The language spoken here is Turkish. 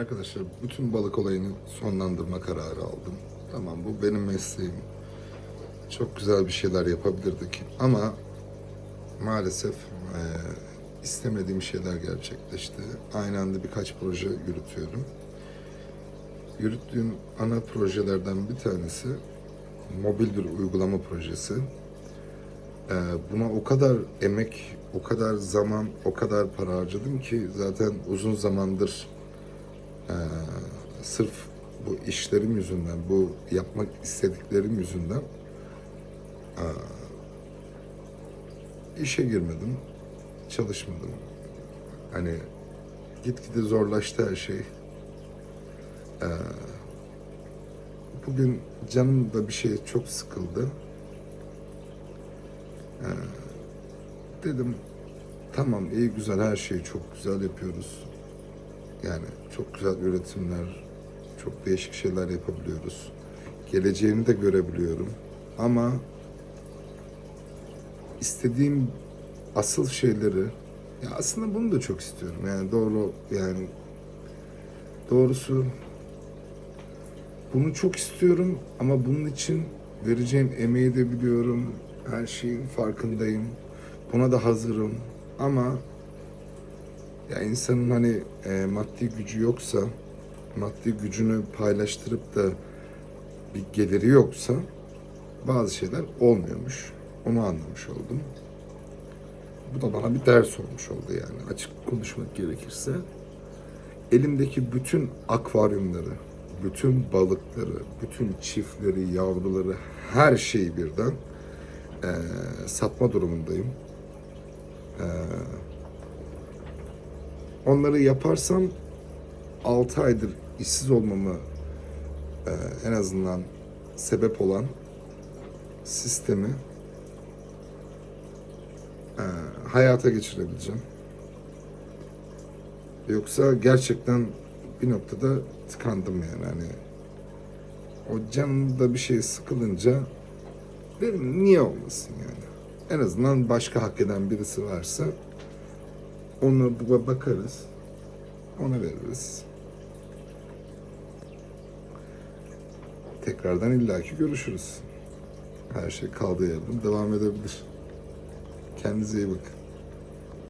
Arkadaşlar bütün balık olayını sonlandırma kararı aldım. Tamam bu benim mesleğim. Çok güzel bir şeyler yapabilirdik ama maalesef eee, istemediğim şeyler gerçekleşti. Aynı anda birkaç proje yürütüyorum. Yürüttüğüm ana projelerden bir tanesi mobil bir uygulama projesi. Ee, buna o kadar emek, o kadar zaman, o kadar para harcadım ki zaten uzun zamandır ee, sırf bu işlerim yüzünden, bu yapmak istediklerim yüzünden ee, işe girmedim, çalışmadım. Hani gitgide zorlaştı her şey. Ee, bugün canım da bir şey çok sıkıldı. Ee, dedim tamam iyi güzel her şeyi çok güzel yapıyoruz. Yani çok güzel üretimler, çok değişik şeyler yapabiliyoruz. Geleceğini de görebiliyorum. Ama istediğim asıl şeyleri ya aslında bunu da çok istiyorum. Yani doğru yani doğrusu bunu çok istiyorum ama bunun için vereceğim emeği de biliyorum. Her şeyin farkındayım. Buna da hazırım. Ama ya insanın hani e, maddi gücü yoksa, maddi gücünü paylaştırıp da bir geliri yoksa bazı şeyler olmuyormuş. Onu anlamış oldum. Bu da bana bir ders olmuş oldu yani açık konuşmak gerekirse. Elimdeki bütün akvaryumları, bütün balıkları, bütün çiftleri, yavruları, her şeyi birden eee, satma durumundayım. Eee, onları yaparsam 6 aydır işsiz olmamı eee, en azından sebep olan sistemi eee, hayata geçirebileceğim. Yoksa gerçekten bir noktada tıkandım yani hani o canımda bir şey sıkılınca dedim niye olmasın yani. En azından başka hak eden birisi varsa onu bakarız. Ona veririz. Tekrardan illaki görüşürüz. Her şey kaldığı yerden devam edebilir. Kendinize iyi bakın.